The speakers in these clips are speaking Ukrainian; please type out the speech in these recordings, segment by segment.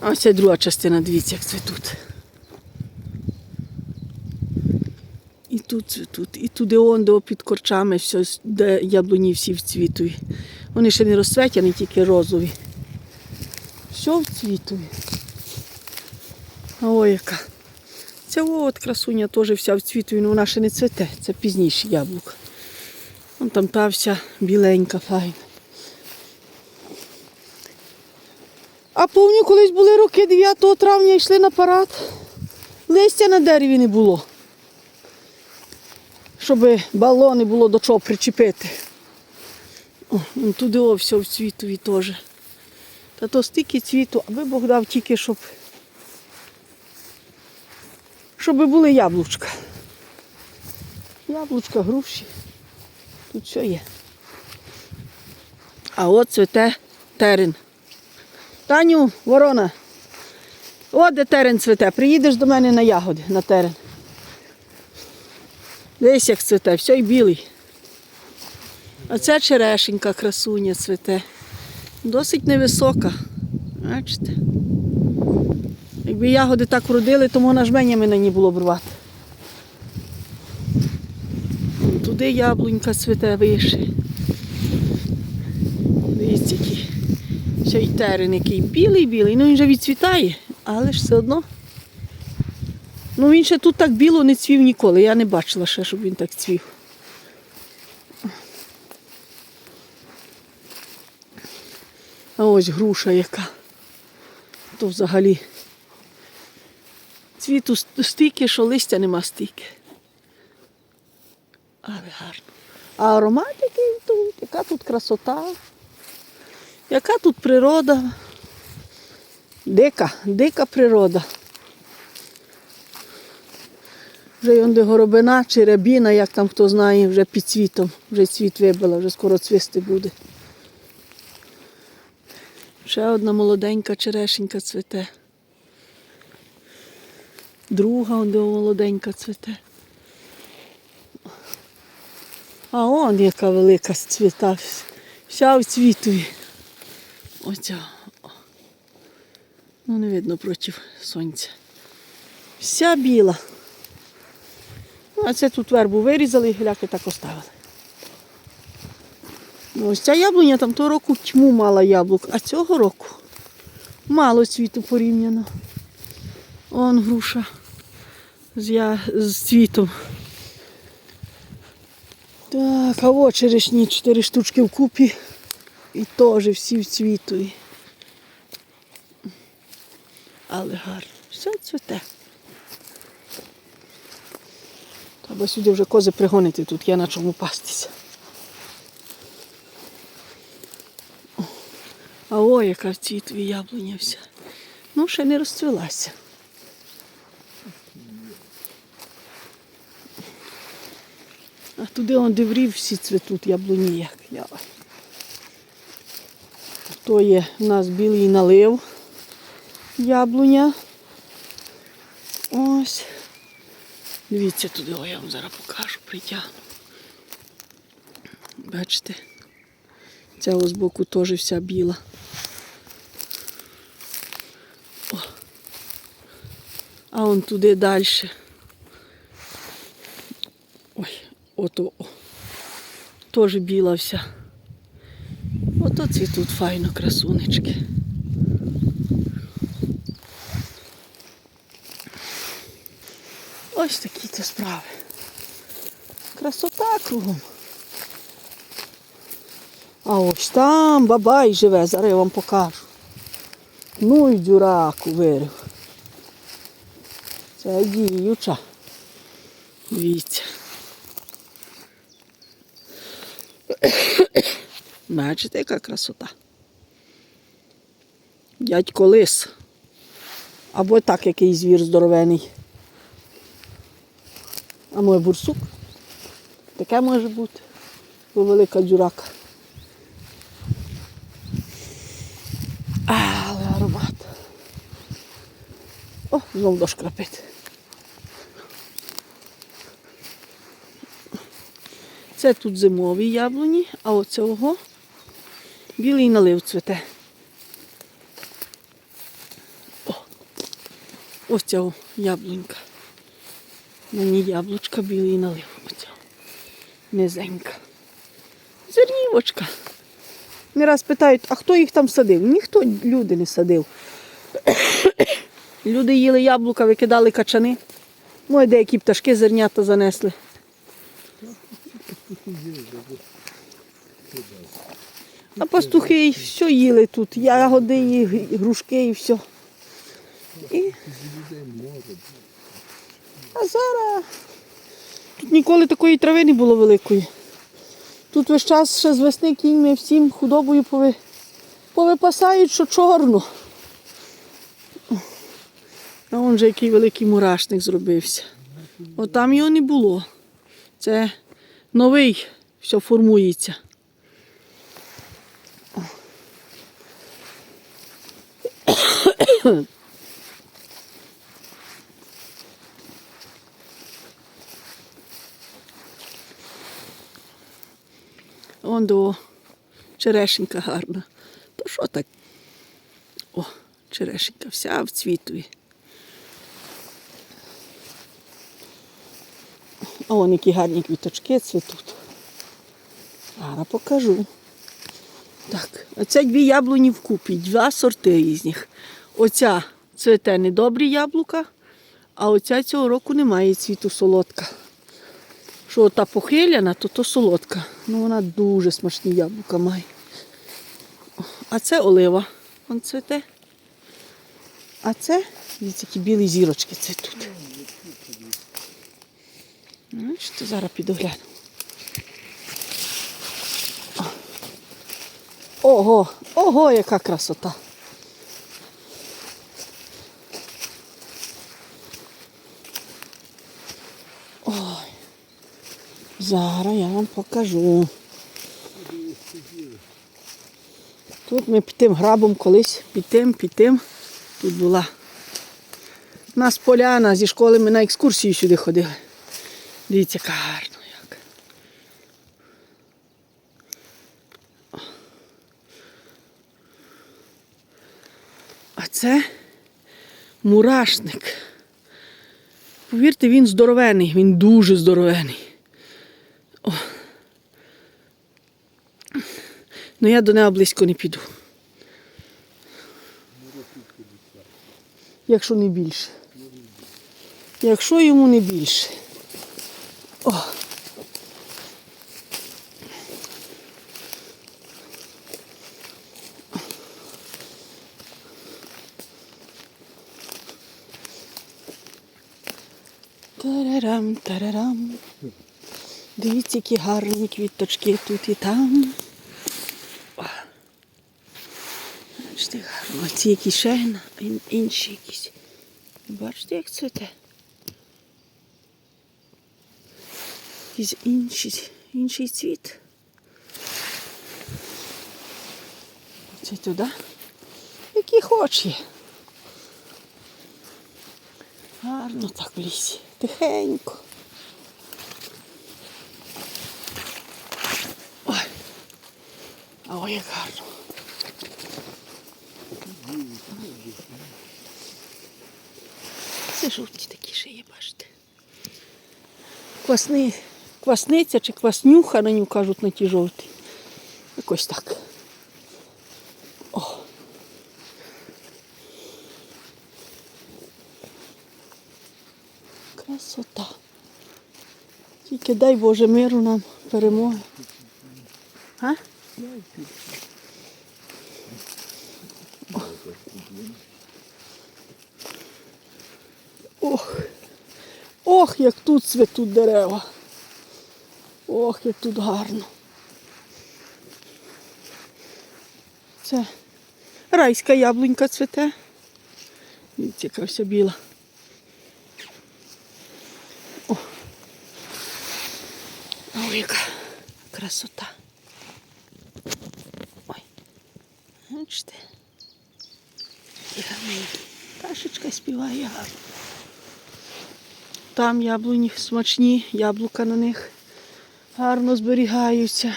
А ось друга частина, дивіться, як цвітуть. І тут цвітуть, і туди он, де під корчами, все, де яблуні всі вцвітують. Вони ще не розцветяні, тільки розові. Все вцвітує. Ой, яка. Ця от красуня теж вся вцвітує, але вона ще не цвете, це пізніші яблука. Вон там та вся біленька, файна. А повні колись були роки 9 травня йшли на парад. Листя на дереві не було. Щоб балони було до чого причепити. О, туди о, все в цвітові теж. Та то стільки цвіту, аби Бог дав тільки, щоб. Щоб були яблучка. Яблучка, груші. Тут все є. А от цвете терен. Таню, ворона. От де терен цвете. Приїдеш до мене на ягоди, на терен. Десь як цвете, все й білий. А це черешенька красуня цвете. Досить невисока. Бачите? Якби ягоди так вродили, то можна жменями на ній було б рвати. Туди яблунька цвете вище. Дивіться, який. Ще й терен який білий-білий. Ну він вже відцвітає, але ж все одно. Ну він ще тут так біло не цвів ніколи. Я не бачила ще, щоб він так цвів. А ось груша яка. То взагалі цвіту ст- стільки, що листя нема стільки. Але гарно. А аромат який тут, яка тут красота, яка тут природа. Дика, дика природа. Вже й онде горобина чи рябіна, як там хто знає, вже під цвітом, вже цвіт вибила, вже скоро цвісти буде. Ще одна молоденька черешенька цвете. Друга онде молоденька цвете. А он яка велика цвіта. Вся в цвітові. Оця. Ну, не видно проти сонця. Вся біла. Ну, А це тут вербу вирізали і гіляки так оставили. Ну, ось ця яблуня там того року тьму мала яблук, а цього року мало цвіту порівняно. Он груша з, я... з цвітом. Так, а от черешні чотири штучки вкупі. І теж всі в цвіту. Але гарно. Все цвіте. Треба сюди вже кози пригонити, тут є на чому пастися. А ой, яка в цвітові яблуня вся. Ну, ще не розцвілася. А туди он диврів всі цвітуть яблуні як. То є у нас білий налив яблуня. Ось. Дивіться туди, о, я вам зараз покажу, притягну. Бачите? Ця ось боку теж вся біла. О. А он туди далі. Ой, ото. Теж біла вся. Ото цвітуть файно красунечки. Ось такі то справи. Красота кругом. А ось там бабай живе, зараз я вам покажу. Ну і дюраку вирив. Це діюча. Дивіться. Бачите, яка красота. Дядько лис. Або так який звір здоровений. А моє бурсук. Таке може бути. Бо велика дюрака. Але аромат. О, знову дощ. Це тут зимові яблуні, а оцього білий налив цвете. Ось ця яблунька. На ній яблучка білий налив. Оця. Низенька. Зернівочка. Не раз питають, а хто їх там садив? Ніхто люди не садив. Люди їли яблука, викидали качани. Може, деякі пташки зернята занесли. А пастухи все їли тут. Ягоди, і грушки і все. І... А зараз тут ніколи такої трави не було великої. Тут весь час ще з весни кіньми всім худобою пови... повипасають, що чорно. А он же який великий мурашник зробився. От там його не було. Це новий все формується. Он до черешенька гарна. То що так? О, черешенька вся в цвітові. А вон які гарні квіточки цвітуть. Зараз покажу. Так, оце дві яблуні вкупі, два сорти різних. Оця цвіте недобрі яблука, а оця цього року немає цвіту солодка. Що та похиляна, то то солодка. Ну вона дуже смачні яблука має. А це олива. Вон цвіте. А це, які білі зірочки цвітуть. Бачите, зараз підогляну. Ого, ого, яка красота. Зараз я вам покажу. Тут ми під тим грабом колись, під тим, під тим. Тут була. У нас поляна зі школи ми на екскурсію сюди ходили. Дивіться, яка гарно як. А це мурашник. Повірте, він здоровений, він дуже здоровений. Ну я до нього близько не піду. Якщо не більше. Якщо йому не більше. О. Тарарам, тарарам. Дивіться, які гарні квіточки тут і там. О. А які ще інші якісь. Бачите, як цвіте? Якийсь інший, інший цвіт. Це туди. Який хоче. Гарно так в лісі. Тихенько. Ой. А ой, як гарно. Це жовті такі ще є, бачите. Квасни, квасниця чи кваснюха на нього кажуть на ті жовті. Якось так. О. Красота. Тільки дай Боже миру нам перемоги. А? Ох. Ох, як тут цвітуть дерева. Ох, як тут гарно. Це райська яблунька цвіте. Дивіться, яка вся біла. О. Яка красота. Ой. Бачите? І гарненькі. Пташечка співає гарно. Там яблуні смачні, яблука на них гарно зберігаються.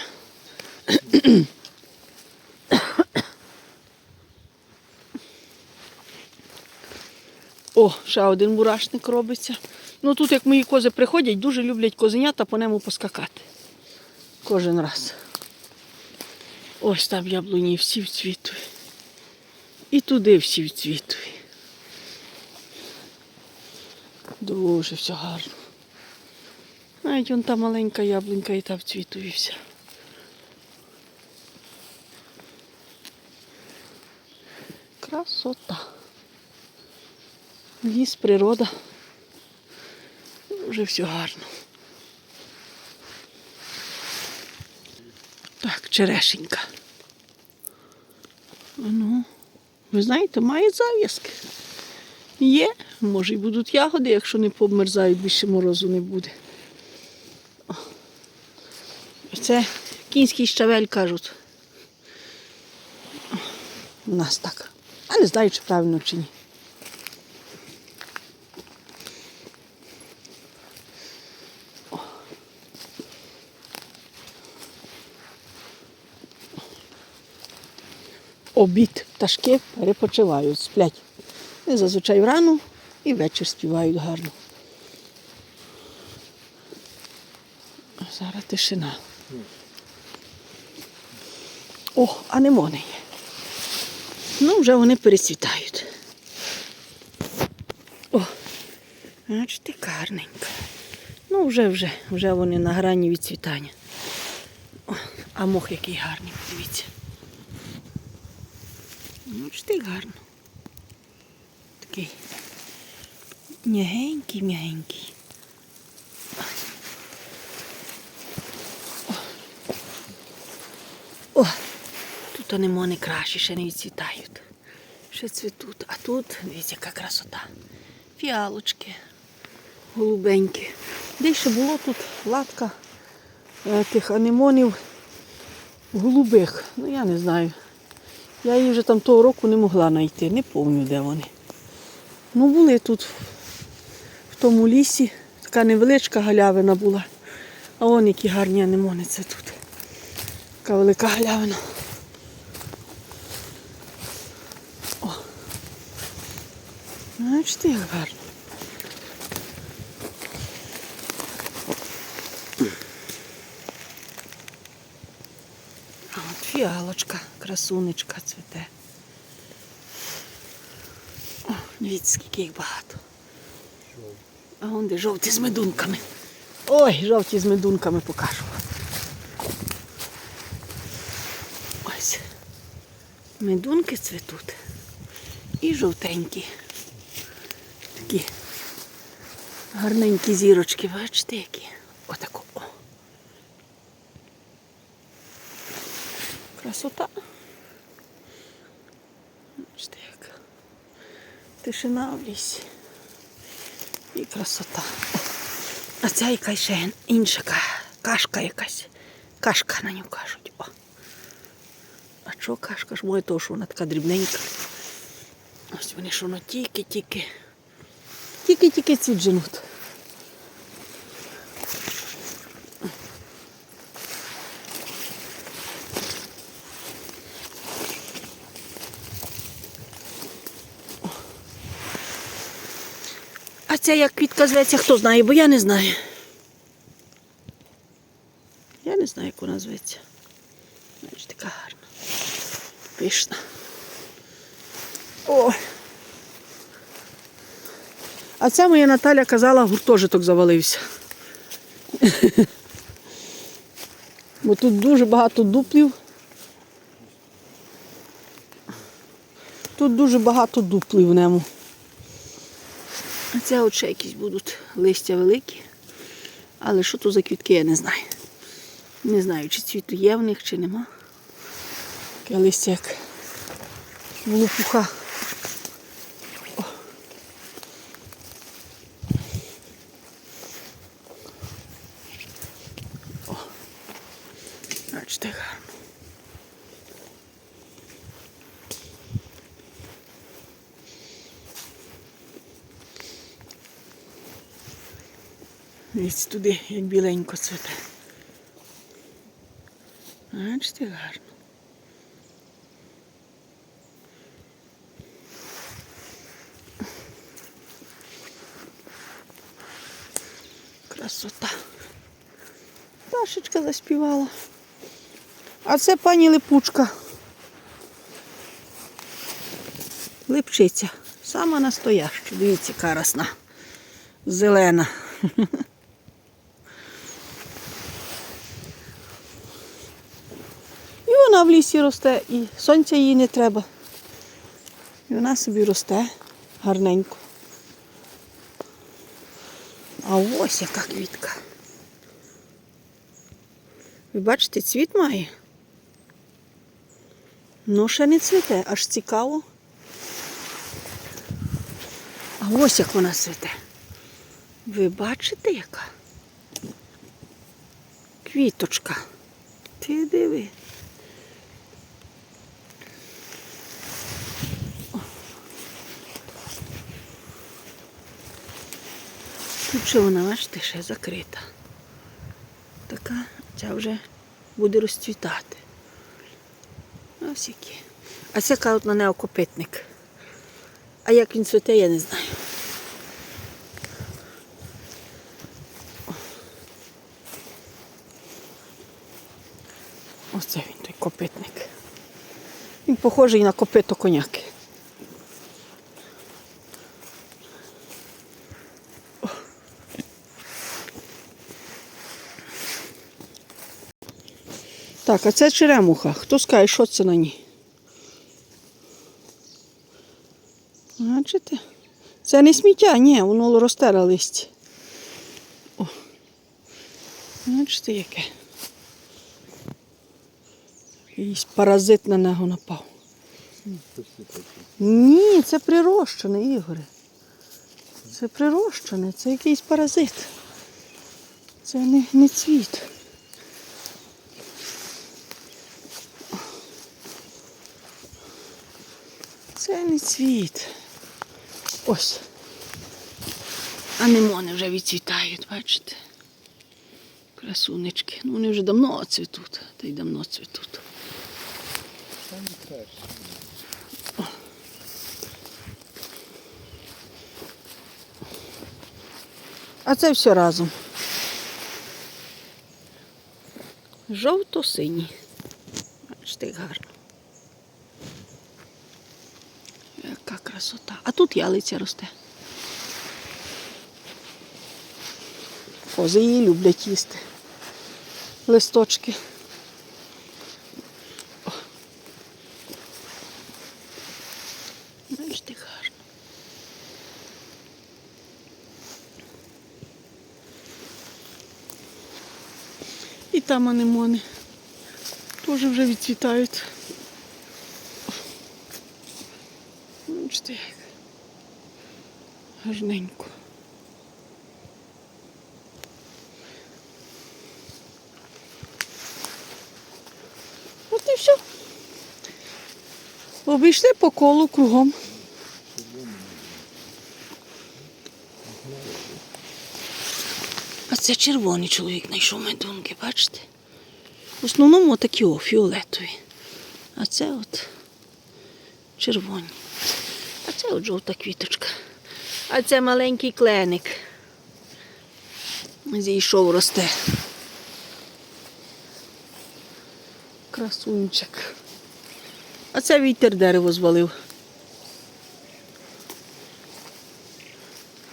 О, ще один мурашник робиться. Ну тут, як мої кози приходять, дуже люблять козенята по ньому поскакати. Кожен раз. Ось там яблуні всі вцвітові. І туди всі вцвітові. Дуже все гарно. Навіть вон та маленька яблунька і та вцвітові вся. Красота. Ліс, природа. Дуже все гарно. Так, черешенька. Ну, ви знаєте, має зав'язки. Є, може і будуть ягоди, якщо не померзають, більше морозу не буде. Це кінський щавель кажуть. У нас так. А не знаю, чи правильно чи ні. обід пташки перепочивають, сплять. Зазвичай врану і вечір співають гарно. А Зараз тишина. О, анемони є. Ну, вже вони перецвітають. О, бачите, гарненько. Ну, вже, вже, вже вони на грані відцвітання. О, а мох який гарний, подивіться. Ну, ти гарно. Такий м'ягенький, м'ягенький. О, тут анемони кращі, ще не відцвітають. Ще цвітуть. А тут, дивіться, яка красота. Фіалочки голубенькі. Де ще було тут латка е, тих анемонів голубих. Ну я не знаю. Я її вже там того року не могла знайти, не пам'ятаю, де вони. Ну, були тут, в тому лісі, така невеличка галявина була. А вон які гарні анемони це тут. Така велика галявина. О. Бачите, як гарно. От фіалочка, красунечка цвіте. О, дивіться, скільки їх багато. А вон де жовті з медунками. Ой, жовті з медунками покажу. Ось. Медунки цвітуть. І жовтенькі. Такі гарненькі зірочки, бачите, які? Отако. О. Красота. Бачите, як тишина в лісі. Красота. А ця якась ще інша кашка якась. Кашка на нього кажуть. О. А що кашка ж моє, то що вона така дрібненька. Ось вони що воно тільки-тільки. Тільки-тільки цвіт А ця як квітка зветься, хто знає, бо я не знаю. Я не знаю, як вона зветься. Знаєш, така гарна. Пишна. Ой. А ця моя Наталя казала, гуртожиток завалився. Бо тут дуже багато дуплів. Тут дуже багато дуплів в ньому. Це от ще якісь будуть листя великі. Але що то за квітки, я не знаю. Не знаю, чи цвіту є в них, чи нема. Таке листя як лопуха. Десь туди, як біленько цвіте. Бачите, гарно. Красота. Пташечка заспівала. А це пані липучка. Липчиця. Сама настояща. Дивіться, карасна, зелена. в лісі росте, і сонця їй не треба. І вона собі росте гарненько. А ось яка квітка. Ви бачите, цвіт має. Ну, ще не цвіте, аж цікаво. А ось як вона цвіте. Ви бачите, яка? Квіточка. Ти диви. Тут ще вона, бачите, ще закрита. Така, ця вже буде розцвітати. Ось які. А це кажуть на неокопитник. А як він цвіте, я не знаю. Оце він той копитник. Він похожий на копито коняки. Так, а це черемуха. Хто скаже, що це на ній? Бачите? Це не сміття, ні, воно росте на. О. Бачите, яке? Якийсь паразит на нього напав. Ні, це прирощене, Ігоре. Це прирощене, це якийсь паразит. Це не, не цвіт. Це не цвіт. Ось. Анемони вже відцвітають, бачите? Красунечки. Ну вони вже давно цвітуть, та й давно цвітуть. О. А це все разом. Жовто-синій. Бачите, гарно. Яка красота. А тут ялиця росте. Кози її люблять їсти. Листочки. О. Бачите, гарно. І там анемони. Теж вже відцвітають. Бачите, як гарненько. От і все. Обійшли по колу кругом. А це червоний чоловік знайшов медунки, бачите? В основному такі о, фіолетові. А це от червоні. А це от жовта квіточка. А це маленький кленик. Зійшов росте. Красунчик. А це вітер дерево звалив.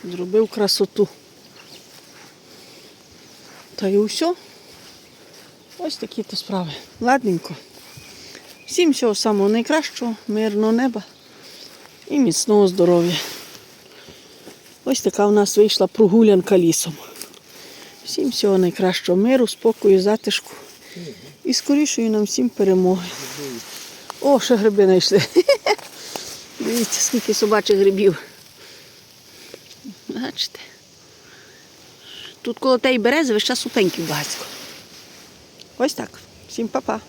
Зробив красоту. Та й усе. Ось такі то справи. Ладненько. Всім всього самого найкращого, мирного неба і міцного здоров'я. Ось така в нас вийшла прогулянка лісом. Всім всього найкращого миру, спокою, затишку і скорішої нам всім перемоги. О, ще гриби знайшли. Дивіться, скільки собачих грибів. Бачите? Тут коло тієї берези весь час супеньків багатько. Ось так. Всім па-па.